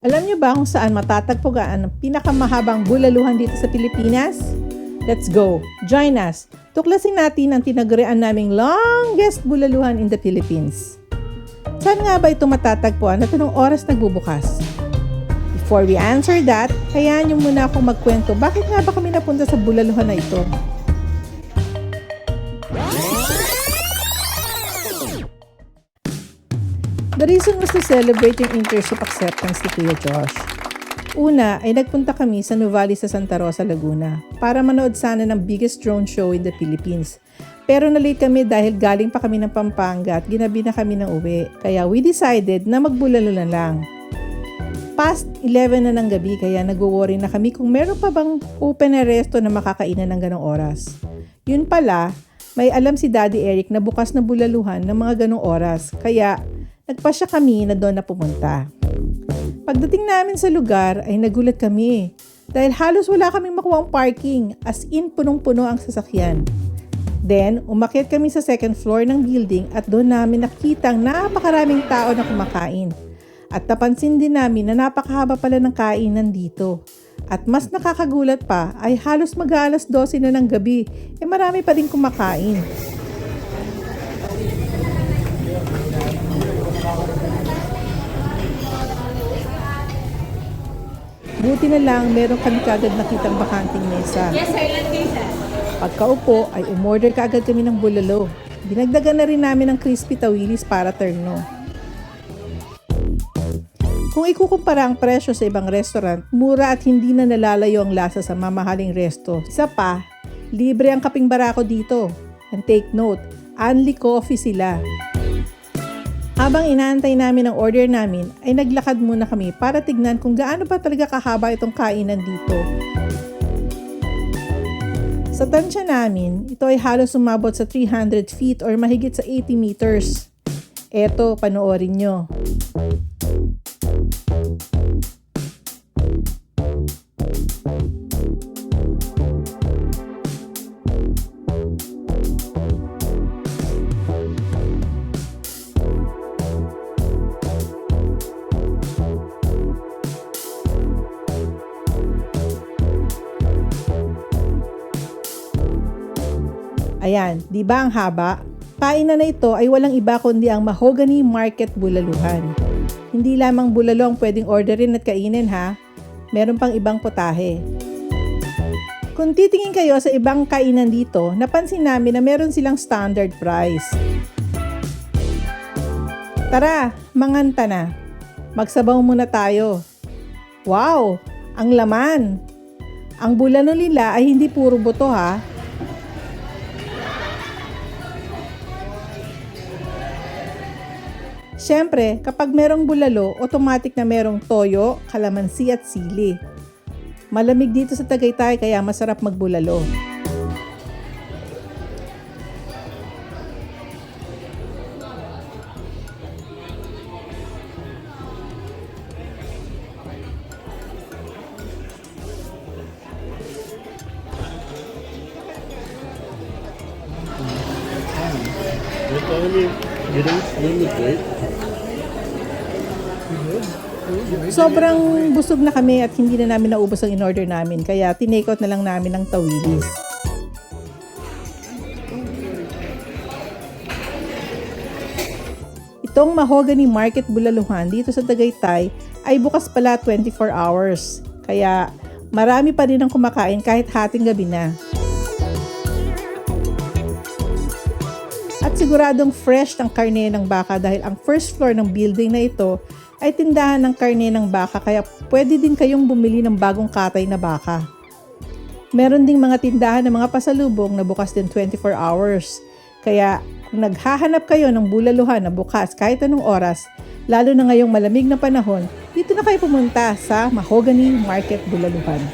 Alam niyo ba kung saan matatagpuan ang pinakamahabang bulaluhan dito sa Pilipinas? Let's go! Join us! Tuklasin natin ang tinagurian naming longest bulaluhan in the Philippines. Saan nga ba ito matatagpuan at anong oras nagbubukas? Before we answer that, hayaan niyo muna akong magkwento bakit nga ba kami napunta sa bulaluhan na ito. The reason was to celebrate yung internship acceptance ni Kuya Josh. Una ay nagpunta kami sa Nuvali sa Santa Rosa, Laguna para manood sana ng biggest drone show in the Philippines. Pero na-late kami dahil galing pa kami ng Pampanga at ginabi na kami ng uwi. Kaya we decided na magbulalo na lang. Past 11 na ng gabi kaya nagwo-worry na kami kung meron pa bang open na resto na makakainan ng ganong oras. Yun pala, may alam si Daddy Eric na bukas na bulaluhan ng mga ganong oras. Kaya nagpasya kami na doon na pumunta. Pagdating namin sa lugar ay nagulat kami dahil halos wala kaming makuha parking as in punong-puno ang sasakyan. Then, umakyat kami sa second floor ng building at doon namin nakita ang napakaraming tao na kumakain. At napansin din namin na napakahaba pala ng kainan dito. At mas nakakagulat pa ay halos mag-aalas 12 na ng gabi, eh marami pa rin kumakain. Buti na lang meron kami kagad nakitang bakanting mesa. Yes, sir. Ilan sir? Pagkaupo ay umorder kaagad kami ng bulalo. Dinagdagan na rin namin ng crispy tawilis para terno. Kung ikukumpara ang presyo sa ibang restaurant, mura at hindi na nalalayo ang lasa sa mamahaling resto. Isa pa, libre ang kaping barako dito. And take note, only coffee sila. Habang inaantay namin ang order namin, ay naglakad muna kami para tignan kung gaano pa talaga kahaba itong kainan dito. Sa tansya namin, ito ay halos umabot sa 300 feet or mahigit sa 80 meters. Eto, panoorin nyo. Ayan, di ba ang haba? Kainan na ito ay walang iba kundi ang Mahogany Market Bulaluhan. Hindi lamang bulalo ang pwedeng orderin at kainin ha, meron pang ibang potahe. Kung titingin kayo sa ibang kainan dito, napansin namin na meron silang standard price. Tara, manganta na. Magsabaw muna tayo. Wow, ang laman. Ang bulalo nila ay hindi puro buto ha, Siyempre, kapag merong bulalo, automatic na merong toyo, kalamansi at sili. Malamig dito sa Tagaytay kaya masarap magbulalo. That's only Sobrang busog na kami at hindi na namin naubos ang in-order namin kaya tinake out na lang namin ng tawilis. Itong Mahogany Market Bulaluhan dito sa Tagaytay ay bukas pala 24 hours. Kaya marami pa rin ang kumakain kahit hating gabi na. Siguradong fresh ang karne ng baka dahil ang first floor ng building na ito ay tindahan ng karne ng baka kaya pwede din kayong bumili ng bagong katay na baka. Meron ding mga tindahan ng mga pasalubong na bukas din 24 hours. Kaya kung naghahanap kayo ng bulaluhan na bukas kahit anong oras, lalo na ngayong malamig na panahon, dito na kayo pumunta sa Mahogany Market Bulaluhan.